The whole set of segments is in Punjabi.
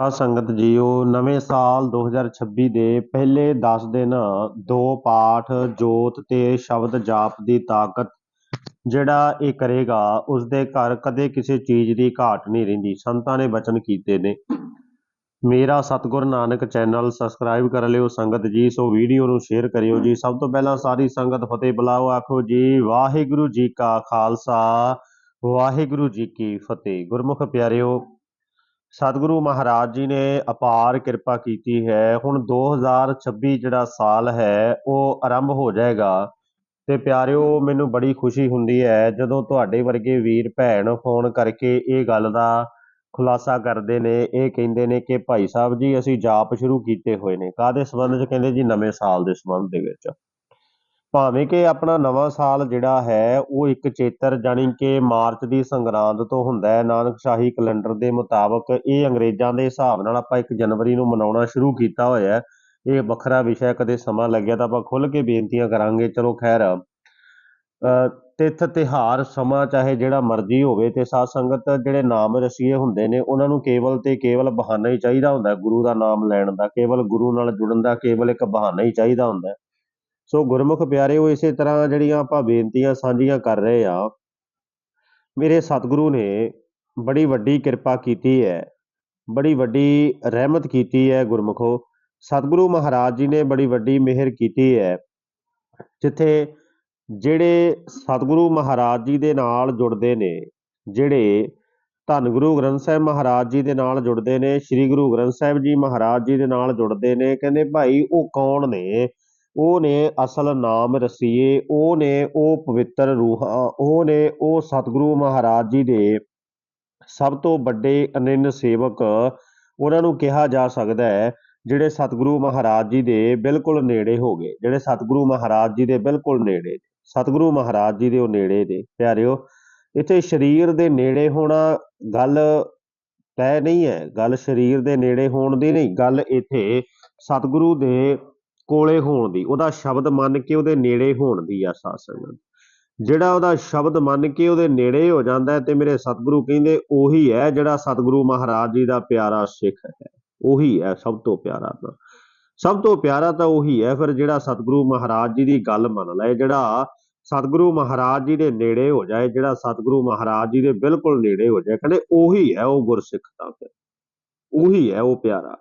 ਆ ਸੰਗਤ ਜੀਓ ਨਵੇਂ ਸਾਲ 2026 ਦੇ ਪਹਿਲੇ 10 ਦਿਨ ਦੋ ਪਾਠ, ਜੋਤ ਤੇ ਸ਼ਬਦ ਜਾਪ ਦੀ ਤਾਕਤ ਜਿਹੜਾ ਇਹ ਕਰੇਗਾ ਉਸ ਦੇ ਘਰ ਕਦੇ ਕਿਸੇ ਚੀਜ਼ ਦੀ ਘਾਟ ਨਹੀਂ ਰਹਿੰਦੀ। ਸੰਤਾਂ ਨੇ ਬਚਨ ਕੀਤੇ ਨੇ। ਮੇਰਾ ਸਤਿਗੁਰ ਨਾਨਕ ਚੈਨਲ ਸਬਸਕ੍ਰਾਈਬ ਕਰ ਲਿਓ ਸੰਗਤ ਜੀ, ਸੋ ਵੀਡੀਓ ਨੂੰ ਸ਼ੇਅਰ ਕਰਿਓ ਜੀ। ਸਭ ਤੋਂ ਪਹਿਲਾਂ ਸਾਰੀ ਸੰਗਤ ਫਤਿਹ ਬੁਲਾਓ, ਆਖੋ ਜੀ, ਵਾਹਿਗੁਰੂ ਜੀ ਕਾ ਖਾਲਸਾ, ਵਾਹਿਗੁਰੂ ਜੀ ਕੀ ਫਤਿਹ। ਗੁਰਮੁਖ ਪਿਆਰਿਓ ਸਤਿਗੁਰੂ ਮਹਾਰਾਜ ਜੀ ਨੇ ਅਪਾਰ ਕਿਰਪਾ ਕੀਤੀ ਹੈ। ਹੁਣ 2026 ਜਿਹੜਾ ਸਾਲ ਹੈ, ਉਹ ਆਰੰਭ ਹੋ ਜਾਏਗਾ। ਤੇ ਪਿਆਰਿਓ, ਮੈਨੂੰ ਬੜੀ ਖੁਸ਼ੀ ਹੁੰਦੀ ਹੈ, ਜਦੋਂ ਤੁਹਾਡੇ ਵਰਗੇ ਵੀਰ ਭੈਣ ਫੋਨ ਕਰਕੇ ਇਹ ਗੱਲ ਦਾ ਖੁਲਾਸਾ ਕਰਦੇ ਨੇ। ਇਹ ਕਹਿੰਦੇ ਨੇ ਕਿ ਭਾਈ ਸਾਹਿਬ ਜੀ, ਅਸੀਂ ਜਾਪ ਸ਼ੁਰੂ ਕੀਤੇ ਹੋਏ ਨੇ। ਕਾਦੇ ਸੰਬੰਧ ਚ? ਕਹਿੰਦੇ ਜੀ, ਨਵੇਂ ਸਾਲ ਦੇ ਸੰਬੰਧ ਦੇ ਵਿੱਚ। ਭਾਵੇਂ ਕਿ ਆਪਣਾ ਨਵਾਂ ਸਾਲ ਜਿਹੜਾ ਹੈ, ਉਹ ਇੱਕ ਚੇਤਰ ਜਾਣੀ ਕਿ ਮਾਰਚ ਦੀ ਸੰਗਰਾਂਦ ਤੋਂ ਹੁੰਦਾ ਹੈ। ਨਾਨਕ ਸ਼ਾਹੀ ਕੈਲੰਡਰ ਦੇ ਮੁਤਾਬਕ ਇਹ ਅੰਗਰੇਜ਼ਾਂ ਦੇ ਹਿਸਾਬ ਨਾਲ ਆਪਾਂ 1 ਜਨਵਰੀ ਨੂੰ ਮਨਾਉਣਾ ਸ਼ੁਰੂ ਕੀਤਾ ਹੋਇਆ ਹੈ। ਇਹ ਵੱਖਰਾ ਵਿਸ਼ਾ ਕਦੇ ਸਮਾਂ ਲੱਗਿਆ ਤਾਂ ਆਪਾਂ ਖੁੱਲ ਕੇ ਬੇਨਤੀਆਂ ਕਰਾਂਗੇ। ਚਲੋ ਖੈਰ ਤਿੱਥ ਤਿਹਾਰ ਸਮਾਂ ਚਾਹੇ ਜਿਹੜਾ ਮਰਜ਼ੀ ਹੋਵੇ ਤੇ ਸਾਧ ਸੰਗਤ ਜਿਹੜੇ ਨਾਮ ਰਸੀਏ ਹੁੰਦੇ ਨੇ, ਉਹਨਾਂ ਨੂੰ ਕੇਵਲ ਤੇ ਕੇਵਲ ਬਹਾਨਾ ਹੀ ਚਾਹੀਦਾ ਹੁੰਦਾ ਗੁਰੂ ਦਾ ਨਾਮ ਲੈਣ ਦਾ, ਕੇਵਲ ਗੁਰੂ ਨਾਲ ਜੁੜਨ ਦਾ, ਕੇਵਲ ਇੱਕ ਬਹਾਨਾ ਹੀ ਚਾਹੀਦਾ ਹੁੰਦਾ ਸੋ ਗੁਰਮੁਖ ਪਿਆਰਿਓ ਇਸੇ ਤਰ੍ਹਾਂ ਜਿਹੜੀਆਂ ਆਪਾਂ ਬੇਨਤੀਆਂ ਸਾਂਝੀਆਂ ਕਰ ਰਹੇ ਆ ਮੇਰੇ ਸਤਿਗੁਰੂ ਨੇ ਬੜੀ ਵੱਡੀ ਕਿਰਪਾ ਕੀਤੀ ਹੈ, ਬੜੀ ਵੱਡੀ ਰਹਿਮਤ ਕੀਤੀ ਹੈ ਗੁਰਮੁਖੋ, ਸਤਿਗੁਰੂ ਮਹਾਰਾਜ ਜੀ ਨੇ ਬੜੀ ਵੱਡੀ ਮਿਹਰ ਕੀਤੀ ਹੈ, ਜਿੱਥੇ ਜਿਹੜੇ ਸਤਿਗੁਰੂ ਮਹਾਰਾਜ ਜੀ ਦੇ ਨਾਲ ਜੁੜਦੇ ਨੇ, ਜਿਹੜੇ ਧੰਨ ਗੁਰੂ ਗ੍ਰੰਥ ਸਾਹਿਬ ਮਹਾਰਾਜ ਜੀ ਦੇ ਨਾਲ ਜੁੜਦੇ ਨੇ, ਸ੍ਰੀ ਗੁਰੂ ਗ੍ਰੰਥ ਸਾਹਿਬ ਜੀ ਮਹਾਰਾਜ ਜੀ ਦੇ ਨਾਲ ਜੁੜਦੇ ਨੇ, ਕਹਿੰਦੇ ਭਾਈ ਉਹ ਕੌਣ ਨੇ? ਉਹ ਨੇ ਅਸਲ ਨਾਮ ਰਸੀਏ, ਉਹ ਨੇ ਉਹ ਪਵਿੱਤਰ ਰੂਹਾਂ, ਉਹ ਨੇ ਉਹ ਸਤਿਗੁਰੂ ਮਹਾਰਾਜ ਜੀ ਦੇ ਸਭ ਤੋਂ ਵੱਡੇ ਅਨੰਨ ਸੇਵਕ। ਉਹਨਾਂ ਨੂੰ ਕਿਹਾ ਜਾ ਸਕਦਾ ਹੈ, ਜਿਹੜੇ ਸਤਿਗੁਰੂ ਮਹਾਰਾਜ ਜੀ ਦੇ ਬਿਲਕੁਲ ਨੇੜੇ ਹੋ ਗਏ, ਜਿਹੜੇ ਸਤਿਗੁਰੂ ਮਹਾਰਾਜ ਜੀ ਦੇ ਬਿਲਕੁਲ ਨੇੜੇ ਸਤਿਗੁਰੂ ਮਹਾਰਾਜ ਜੀ ਦੇ ਉਹ ਨੇੜੇ ਦੇ ਪਿਆਰਿਓ, ਇੱਥੇ ਸਰੀਰ ਦੇ ਨੇੜੇ ਹੋਣਾ ਗੱਲ ਤੈ ਨਹੀਂ ਹੈ, ਗੱਲ ਸਰੀਰ ਦੇ ਨੇੜੇ ਹੋਣ ਦੀ ਨਹੀਂ, ਗੱਲ ਇੱਥੇ ਸਤਿਗੁਰੂ ਦੇ ਕੋਲੇ ਹੋਣ ਦੀ, ਉਹਦਾ ਸ਼ਬਦ ਮੰਨ ਕੇ ਉਹਦੇ ਨੇੜੇ ਹੋਣ ਦੀ ਆ ਸਾਧ ਸੰਗਤ ਜਿਹੜਾ ਉਹਦਾ ਸ਼ਬਦ ਮੰਨ ਕੇ ਉਹਦੇ ਨੇੜੇ ਹੋ ਜਾਂਦਾ ਹੈ ਤੇ ਮੇਰੇ ਸਤਿਗੁਰੂ ਕਹਿੰਦੇ ਉਹੀ ਹੈ ਜਿਹੜਾ ਸਤਿਗੁਰੂ ਮਹਾਰਾਜ ਜੀ ਦਾ ਪਿਆਰਾ ਸਿੱਖ ਹੈ। ਉਹੀ ਹੈ, ਸਭ ਤੋਂ ਪਿਆਰਾ ਤਾਂ। ਸਭ ਤੋਂ ਪਿਆਰਾ ਤਾਂ ਉਹੀ ਹੈ, ਫਿਰ ਜਿਹੜਾ ਸਤਿਗੁਰੂ ਮਹਾਰਾਜ ਜੀ ਦੀ ਗੱਲ ਮੰਨ ਲਏ, ਜਿਹੜਾ ਸਤਿਗੁਰੂ ਮਹਾਰਾਜ ਜੀ ਦੇ ਨੇੜੇ ਹੋ ਜਾਏ, ਜਿਹੜਾ ਸਤਿਗੁਰੂ ਮਹਾਰਾਜ ਜੀ ਦੇ ਬਿਲਕੁਲ ਨੇੜੇ ਹੋ ਜਾਏ, ਕਹਿੰਦੇ ਉਹੀ ਹੈ ਉਹ ਗੁਰਸਿੱਖ ਤਾਂ ਫਿਰ। ਉਹੀ ਹੈ ਉਹ ਪਿਆਰਾ।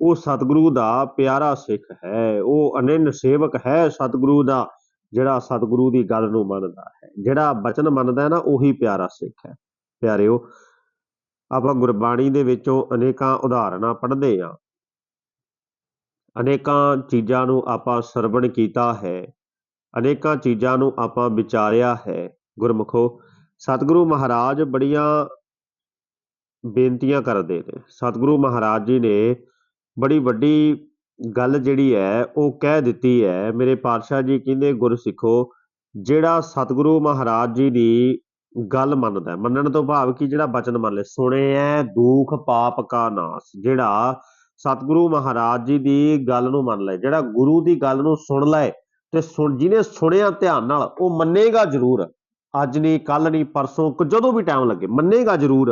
ਉਹ ਸਤਿਗੁਰੂ ਦਾ ਪਿਆਰਾ ਸਿੱਖ ਹੈ, ਉਹ ਅਨੰਨ ਸੇਵਕ ਹੈ ਸਤਿਗੁਰੂ ਦਾ, ਜਿਹੜਾ ਸਤਿਗੁਰੂ ਦੀ ਗੱਲ ਨੂੰ ਮੰਨਦਾ ਹੈ। ਜਿਹੜਾ ਬਚਨ ਮੰਨਦਾ ਹੈ ਨਾ, ਉਹੀ ਪਿਆਰਾ ਸਿੱਖ ਹੈ। ਪਿਆਰਿਓ, ਆਪਾਂ ਗੁਰਬਾਣੀ ਦੇ ਵਿੱਚੋਂ ਅਨੇਕਾਂ ਉਦਾਹਰਨਾਂ ਪੜ੍ਹਦੇ ਆ ਅਨੇਕਾਂ ਚੀਜ਼ਾਂ ਨੂੰ ਆਪਾਂ ਸਰਵਣ ਕੀਤਾ ਹੈ। ਅਨੇਕਾਂ ਚੀਜ਼ਾਂ ਨੂੰ ਆਪਾਂ ਵਿਚਾਰਿਆ ਹੈ। ਗੁਰਮੁਖੋ, ਸਤਿਗੁਰੂ ਮਹਾਰਾਜ ਬੜੀਆਂ ਬੇਨਤੀਆਂ ਕਰਦੇ ਨੇ। ਸਤਿਗੁਰੂ ਮਹਾਰਾਜ ਜੀ ਨੇ ਬੜੀ ਵੱਡੀ ਗੱਲ ਜਿਹੜੀ ਹੈ, ਉਹ ਕਹਿ ਦਿੱਤੀ ਹੈ। ਮੇਰੇ ਪਾਤਸ਼ਾਹ ਜੀ ਕਹਿੰਦੇ ਗੁਰ ਸਿੱਖੋ ਜਿਹੜਾ ਸਤਿਗੁਰੂ ਮਹਾਰਾਜ ਜੀ ਦੀ ਗੱਲ ਮੰਨਦਾ ਮੰਨਣ ਤੋਂ ਭਾਵ ਕਿ ਜਿਹੜਾ ਬਚਨ ਮੰਨ ਲੈ ਸੁਣਿਐ ਦੁੱਖ ਪਾਪ ਕਾ ਨਾਸ, ਜਿਹੜਾ ਸਤਿਗੁਰੂ ਮਹਾਰਾਜ ਜੀ ਦੀ ਗੱਲ ਨੂੰ ਮੰਨ ਲੈ, ਜਿਹੜਾ ਗੁਰੂ ਦੀ ਗੱਲ ਨੂੰ ਸੁਣ ਲੈ ਤੇ ਸੁਣ, ਜਿਹਨੇ ਸੁਣਿਆ ਧਿਆਨ ਨਾਲ, ਉਹ ਮੰਨੇਗਾ ਜ਼ਰੂਰ। ਅੱਜ ਨਹੀਂ ਕੱਲ ਨਹੀਂ, ਪਰਸੋਂ ਜਦੋਂ ਵੀ ਟਾਈਮ ਲੱਗੇ, ਮੰਨੇਗਾ ਜ਼ਰੂਰ।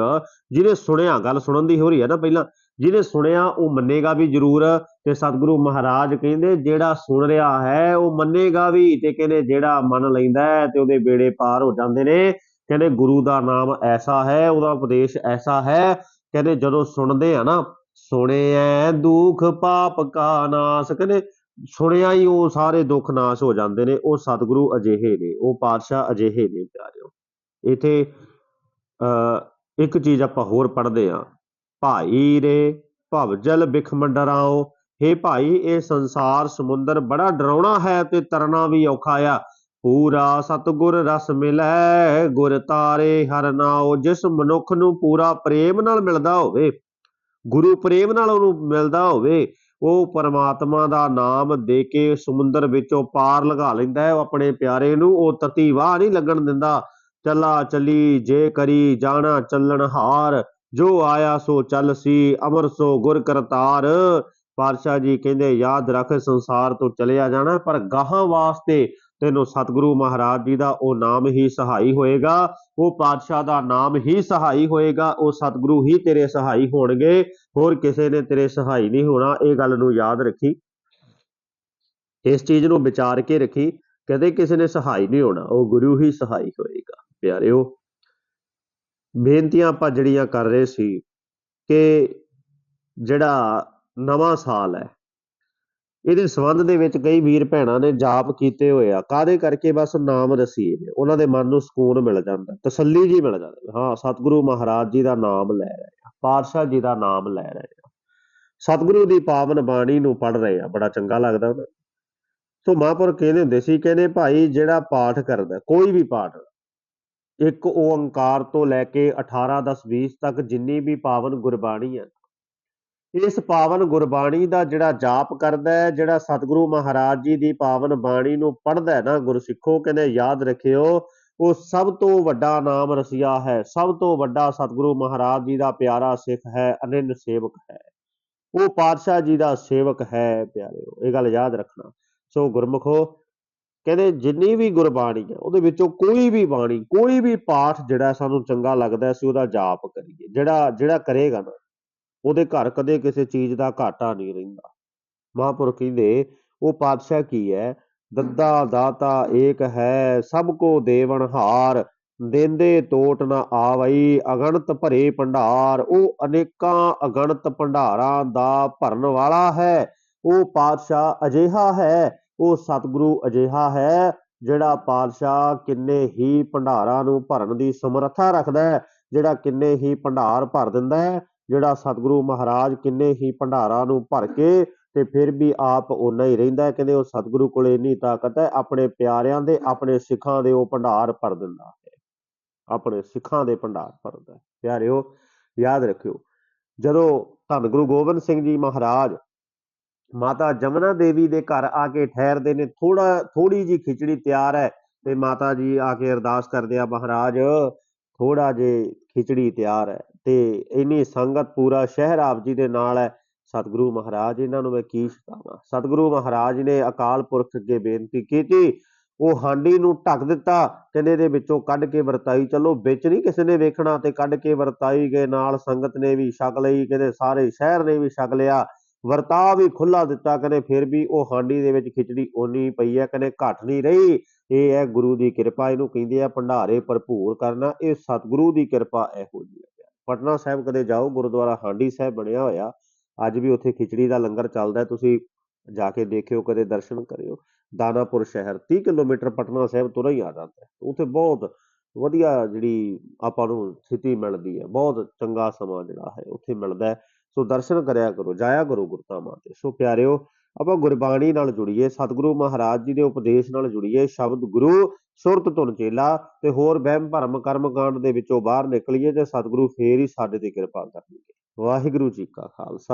ਜਿਹਨੇ ਸੁਣਿਆ, ਗੱਲ ਸੁਣਨ ਦੀ ਹੋ ਰਹੀ ਹੈ ਨਾ ਪਹਿਲਾਂ ਜਿਹਨੇ ਸੁਣਿਆ ਉਹ ਮੰਨੇਗਾ ਵੀ ਜ਼ਰੂਰ ਤੇ ਸਤਿਗੁਰੂ ਮਹਾਰਾਜ ਕਹਿੰਦੇ, ਜਿਹੜਾ ਸੁਣ ਰਿਹਾ ਹੈ ਉਹ ਮੰਨੇਗਾ ਵੀ ਤੇ ਕਹਿੰਦੇ ਜਿਹੜਾ ਮੰਨ ਲੈਂਦਾ ਹੈ ਤੇ ਉਹਦੇ ਬੇੜੇ ਪਾਰ ਹੋ ਜਾਂਦੇ ਨੇ। ਕਹਿੰਦੇ ਗੁਰੂ ਦਾ ਨਾਮ ਐਸਾ ਹੈ, ਉਹਦਾ ਉਪਦੇਸ਼ ਐਸਾ ਹੈ। ਕਹਿੰਦੇ ਜਦੋਂ ਸੁਣਦੇ ਆ ਨਾ ਸੁਣਿਐ ਦੁੱਖ ਪਾਪ ਕਾ ਨਾਸ, ਕਹਿੰਦੇ ਸੁਣਿਆ ਹੀ ਉਹ ਸਾਰੇ ਦੁੱਖ ਨਾਸ਼ ਹੋ ਜਾਂਦੇ ਨੇ, ਉਹ ਸਤਿਗੁਰੂ ਅਜਿਹੇ ਨੇ, ਉਹ ਪਾਤਸ਼ਾਹ ਅਜਿਹੇ ਨੇ ਪਿਆਰਿਓ। ਇਥੇ ਅ ਇੱਕ ਚੀਜ਼ ਆਪਾਂ ਹੋਰ ਪੜ੍ਹਦੇ ਆ ਭਾਈ ਰੇ ਭਵਜਲ ਬਿਖ ਮੰਡਰਾਓ। ਹੇ ਭਾਈ, ਇਹ ਸੰਸਾਰ ਸਮੁੰਦਰ ਬੜਾ ਡਰਾਉਣਾ ਹੈ ਤੇ ਤਰਨਾ ਵੀ ਔਖਾ ਆ। ਪੂਰਾ ਸਤਿਗੁਰ ਰਸ ਮਿਲੈ, ਗੁਰ ਤਾਰੇ ਹਰ ਨਾਉ ਜਿਸ ਮਨੁੱਖ ਨੂੰ ਪੂਰਾ ਪ੍ਰੇਮ ਨਾਲ ਮਿਲਦਾ ਹੋਵੇ, ਗੁਰੂ ਪ੍ਰੇਮ ਨਾਲ ਉਹਨੂੰ ਮਿਲਦਾ ਹੋਵੇ, ਉਹ ਪਰਮਾਤਮਾ ਦਾ ਨਾਮ ਦੇ ਕੇ ਸਮੁੰਦਰ ਵਿੱਚੋਂ ਪਾਰ ਲਗਾ ਲੈਂਦਾ ਹੈ। ਉਹ ਆਪਣੇ ਪਿਆਰੇ ਨੂੰ ਉਹ ਤਤੀ ਵਾਹ ਨਹੀਂ ਲੱਗਣ ਦਿੰਦਾ। ਚੱਲਾ ਚੱਲੀ, ਜੇ ਕਰੀ ਜਾਣਾ ਚੱਲਣ ਹਾਰ ਜੋ ਆਇਆ ਸੋ ਚੱਲ ਸੀ, ਅਮਰ ਸੋ ਗੁਰ ਕਰਤਾਰ। ਪਾਤਸ਼ਾਹ ਜੀ ਕਹਿੰਦੇ, ਯਾਦ ਰੱਖ, ਸੰਸਾਰ ਤੋਂ ਚਲਿਆ ਜਾਣਾ, ਪਰ ਗਾਹਾਂ ਵਾਸਤੇ ਤੈਨੂੰ ਸਤਿਗੁਰੂ ਮਹਾਰਾਜ ਜੀ ਦਾ ਉਹ ਨਾਮ ਹੀ ਸਹਾਈ ਹੋਏਗਾ। ਉਹ ਪਾਤਸ਼ਾਹ ਦਾ ਨਾਮ ਹੀ ਸਹਾਈ ਹੋਏਗਾ, ਉਹ ਸਤਿਗੁਰੂ ਹੀ ਤੇਰੇ ਸਹਾਈ ਹੋਣਗੇ। ਹੋਰ ਕਿਸੇ ਨੇ ਤੇਰੇ ਸਹਾਈ ਨਹੀਂ ਹੋਣਾ, ਇਹ ਗੱਲ ਨੂੰ ਯਾਦ ਰੱਖੀ। ਇਸ ਚੀਜ਼ ਨੂੰ ਵਿਚਾਰ ਕੇ ਰੱਖੀ, ਕਦੇ ਕਿਸੇ ਨੇ ਸਹਾਈ ਨਹੀਂ ਹੋਣਾ, ਉਹ ਗੁਰੂ ਹੀ ਸਹਾਈ ਹੋਏਗਾ। ਪਿਆਰਿਓ ਬੇਨਤੀਆਂ ਆਪਾਂ ਜਿਹੜੀਆਂ ਕਰ ਰਹੇ ਸੀ ਕਿ ਜਿਹੜਾ ਨਵਾਂ ਸਾਲ ਹੈ, ਇਹਦੇ ਸੰਬੰਧ ਦੇ ਵਿੱਚ ਕਈ ਵੀਰ ਭੈਣਾਂ ਨੇ ਜਾਪ ਕੀਤੇ ਹੋਏ ਆ ਕਾਦੇ ਕਰਕੇ ਬਸ ਨਾਮ ਰਸੀਏ ਨੇ, ਉਹਨਾਂ ਦੇ ਮਨ ਨੂੰ ਸਕੂਨ ਮਿਲ ਜਾਂਦਾ, ਤਸੱਲੀ ਜੀ ਮਿਲ ਜਾਂਦੀ ਹਾਂ। ਸਤਿਗੁਰੂ ਮਹਾਰਾਜ ਜੀ ਦਾ ਨਾਮ ਲੈ ਰਹੇ ਆ, ਪਾਤਸ਼ਾਹ ਜੀ ਦਾ ਨਾਮ ਲੈ ਰਹੇ ਆ। ਸਤਿਗੁਰੂ ਦੀ ਪਾਵਨ ਬਾਣੀ ਨੂੰ ਪੜ ਰਹੇ ਆ, ਬੜਾ ਚੰਗਾ ਲੱਗਦਾ ਉਹਨਾਂ ਸੋ ਮਹਾਂਪੁਰ ਕਹਿੰਦੇ ਹੁੰਦੇ ਸੀ, ਕਹਿੰਦੇ ਭਾਈ ਜਿਹੜਾ ਪਾਠ ਕਰਦਾ, ਕੋਈ ਵੀ ਪਾਠ ਇੱਕ ਓੰਕਾਰ ਤੋਂ ਲੈ ਕੇ 18 10 20 ਤੱਕ ਜਿੰਨੀ ਵੀ ਪਾਵਨ ਗੁਰਬਾਣੀ ਹੈ। ਇਸ ਪਾਵਨ ਗੁਰਬਾਣੀ ਦਾ ਜਿਹੜਾ ਜਾਪ ਕਰਦਾ ਹੈ, ਜਿਹੜਾ ਸਤਿਗੁਰੂ ਮਹਾਰਾਜ ਜੀ ਦੀ ਪਾਵਨ ਬਾਣੀ ਨੂੰ ਪੜ੍ਹਦਾ ਹੈ ਨਾ, ਗੁਰਸਿੱਖੋ ਕਹਿੰਦੇ, ਯਾਦ ਰੱਖਿਓ, ਉਹ ਸਭ ਤੋਂ ਵੱਡਾ ਨਾਮ ਰਸੀਆ ਹੈ, ਸਭ ਤੋਂ ਵੱਡਾ ਸਤਿਗੁਰੂ ਮਹਾਰਾਜ ਜੀ ਦਾ ਪਿਆਰਾ ਸਿੱਖ ਹੈ, ਅਨੰਨ ਸੇਵਕ ਹੈ। ਉਹ ਪਾਤਸ਼ਾਹ ਜੀ ਦਾ ਸੇਵਕ ਹੈ, ਪਿਆਰਿਓ, ਇਹ ਗੱਲ ਯਾਦ ਰੱਖਣਾ। ਸੋ ਗੁਰਮੁਖੋ ਕਹਿੰਦੇ ਜਿੰਨੀ ਵੀ ਗੁਰਬਾਣੀ ਹੈ, ਉਹਦੇ ਵਿੱਚੋਂ ਕੋਈ ਵੀ ਬਾਣੀ, ਕੋਈ ਵੀ ਪਾਠ ਜਿਹੜਾ ਸਾਨੂੰ ਚੰਗਾ ਲੱਗਦਾ ਅਸੀਂ ਉਹਦਾ ਜਾਪ ਕਰੀਏ। ਜਿਹੜਾ ਜਿਹੜਾ ਕਰੇਗਾ ਨਾ, ਉਹਦੇ ਘਰ ਕਦੇ ਕਿਸੇ ਚੀਜ਼ ਦਾ ਘਾਟਾ ਨਹੀਂ ਰਹਿੰਦਾ। ਮਹਾਂਪੁਰਖ ਕਹਿੰਦੇ, ਉਹ ਪਾਤਸ਼ਾਹ ਕੀ ਹੈ? ਦੱਦਾ ਦਾਤਾ ਏਕ ਹੈ, ਸਭ ਕੋ ਦੇਵਨ ਹਾਰ, ਦੇਂਦੇ ਟੋਟ ਨਾ ਆਵਈ, ਅਗਣਤ ਭਰੇ ਭੰਡਾਰ। ਉਹ ਅਨੇਕਾਂ ਅਗਣਤ ਭੰਡਾਰਾਂ ਦਾ ਭਰਨ ਵਾਲਾ ਹੈ, ਉਹ ਪਾਤਸ਼ਾਹ ਅਜਿਹਾ ਹੈ ਉਹ ਸਤਿਗੁਰੂ ਅਜਿਹਾ ਹੈ ਜਿਹੜਾ ਪਾਤਸ਼ਾਹ ਕਿੰਨੇ ਹੀ ਭੰਡਾਰਾਂ ਨੂੰ ਭਰਨ ਦੀ ਸਮਰੱਥਾ ਰੱਖਦਾ ਹੈ, ਜਿਹੜਾ ਕਿੰਨੇ ਹੀ ਭੰਡਾਰ ਭਰ ਦਿੰਦਾ ਹੈ, ਜਿਹੜਾ ਸਤਿਗੁਰੂ ਮਹਾਰਾਜ ਕਿੰਨੇ ਹੀ ਭੰਡਾਰਾਂ ਨੂੰ ਭਰ ਕੇ ਤੇ ਫਿਰ ਵੀ ਆਪ ਓਨਾ ਹੀ ਰਹਿੰਦਾ ਕਹਿੰਦੇ ਉਹ ਸਤਿਗੁਰੂ ਕੋਲ ਇੰਨੀ ਤਾਕਤ ਹੈ, ਆਪਣੇ ਪਿਆਰਿਆਂ ਦੇ, ਆਪਣੇ ਸਿੱਖਾਂ ਦੇ ਉਹ ਭੰਡਾਰ ਭਰ ਦਿੰਦਾ ਹੈ। ਆਪਣੇ ਸਿੱਖਾਂ ਦੇ ਭੰਡਾਰ ਭਰਦਾ ਹੈ। ਪਿਆਰਿਓ, ਯਾਦ ਰੱਖਿਓ, ਜਦੋਂ ਧੰਨ ਗੁਰੂ ਗੋਬਿੰਦ ਸਿੰਘ ਜੀ ਮਹਾਰਾਜ ਮਾਤਾ ਜਮਨਾ ਦੇਵੀ ਦੇ ਘਰ ਆ ਕੇ ਠਹਿਰਦੇ ਨੇ ਥੋੜਾ ਥੋੜੀ ਜੀ ਖਿਚੜੀ ਤਿਆਰ ਹੈ ਤੇ ਮਾਤਾ ਜੀ ਆ ਕੇ ਅਰਦਾਸ ਕਰਦੇ ਆ, ਮਹਾਰਾਜ ਥੋੜਾ ਜੇ ਖਿਚੜੀ ਤਿਆਰ ਹੈ ਤੇ ਇੰਨੀ ਸੰਗਤ ਪੂਰਾ ਸ਼ਹਿਰ ਆਪ ਜੀ ਦੇ ਨਾਲ ਹੈ। ਸਤਿਗੁਰੂ ਮਹਾਰਾਜ, ਇਹਨਾਂ ਨੂੰ ਮੈਂ ਕੀ ਸ਼ਿਕਾਵਾਂ? ਸਤਿਗੁਰੂ ਮਹਾਰਾਜ ਨੇ ਅਕਾਲ ਪੁਰਖ ਅੱਗੇ ਬੇਨਤੀ ਕੀਤੀ, ਉਹ ਹਾਂਡੀ ਨੂੰ ਢੱਕ ਦਿੱਤਾ, ਕਹਿੰਦੇ ਇਹਦੇ ਵਿੱਚੋਂ ਕੱਢ ਕੇ ਵਰਤਾਈ, ਚਲੋ ਵਿੱਚ ਨਹੀਂ ਕਿਸੇ ਨੇ ਵੇਖਣਾ ਤੇ ਕੱਢ ਕੇ ਵਰਤਾਈ ਗਏ, ਨਾਲ ਸੰਗਤ ਨੇ ਵੀ ਛਕ ਲਈ, ਕਹਿੰਦੇ ਸਾਰੇ ਸ਼ਹਿਰ ਨੇ ਵੀ ਛਕ ਲਿਆ। ਵਰਤਾ ਵੀ ਖੁੱਲਾ ਦਿੱਤਾ, ਕਦੇ ਫਿਰ ਵੀ ਉਹ ਹਾਂਡੀ ਦੇ ਵਿੱਚ ਖਿਚੜੀ ਓਨੀ ਪਈ ਹੈ, ਕਦੇ ਘਟ ਨਹੀਂ ਰਹੀ। ਇਹ ਹੈ ਗੁਰੂ ਦੀ ਕਿਰਪਾ, ਇਹਨੂੰ ਕਹਿੰਦੇ ਆ ਭੰਡਾਰੇ ਭਰਪੂਰ ਕਰਨਾ, ਇਹ ਸਤਿਗੁਰੂ ਦੀ ਕਿਰਪਾ ਇਹੋ ਜਿਹੀ ਹੈ। ਪਟਨਾ ਸਾਹਿਬ ਕਦੇ ਜਾਓ, ਗੁਰਦੁਆਰਾ ਹਾਂਡੀ ਸਾਹਿਬ ਬਣਿਆ ਹੋਇਆ, ਅੱਜ ਵੀ ਉੱਥੇ ਖਿਚੜੀ ਦਾ ਲੰਗਰ ਚੱਲਦਾ ਤੁਸੀਂ ਜਾ ਕੇ ਦੇਖਿਓ, ਕਦੇ ਦਰਸ਼ਨ ਕਰਿਓ। ਦਾਨਾਪੁਰ ਸ਼ਹਿਰ 30 ਕਿਲੋਮੀਟਰ ਪਟਨਾ ਸਾਹਿਬ ਤੁਰ ਹੀ ਆ ਜਾਂਦਾ ਉੱਥੇ ਬਹੁਤ ਵਧੀਆ ਜਿਹੜੀ ਆਪਾਂ ਨੂੰ ਸਥਿਤੀ ਮਿਲਦੀ ਹੈ, ਬਹੁਤ ਚੰਗਾ ਸਮਾਂ ਜਿਹੜਾ ਹੈ, ਉੱਥੇ ਮਿਲਦਾ ਹੈ। ਸੋ ਦਰਸ਼ਨ ਕਰਿਆ ਕਰੋ, ਜਾਇਆ ਕਰੋ ਗੁਰਧਾਮਾਂ ਤੇ। ਸੋ ਪਿਆਰਿਓ, ਆਪਾਂ ਗੁਰਬਾਣੀ ਨਾਲ ਜੁੜੀਏ, ਸਤਿਗੁਰੂ ਮਹਾਰਾਜ ਜੀ ਦੇ ਉਪਦੇਸ਼ ਨਾਲ ਜੁੜੀਏ, ਸ਼ਬਦ ਗੁਰੂ, ਸੁਰਤ ਧੁਨ ਚੇਲਾ ਤੇ ਹੋਰ ਵਹਿਮ ਭਰਮ ਕਰਮ ਕਾਂਡ ਦੇ ਵਿੱਚੋਂ ਬਾਹਰ ਨਿਕਲੀਏ ਤੇ ਸਤਿਗੁਰੂ ਫੇਰ ਹੀ ਸਾਡੇ ਤੇ ਕਿਰਪਾ ਕਰਨਗੇ। ਵਾਹਿਗੁਰੂ ਜੀ ਕਾ ਖਾਲਸਾ।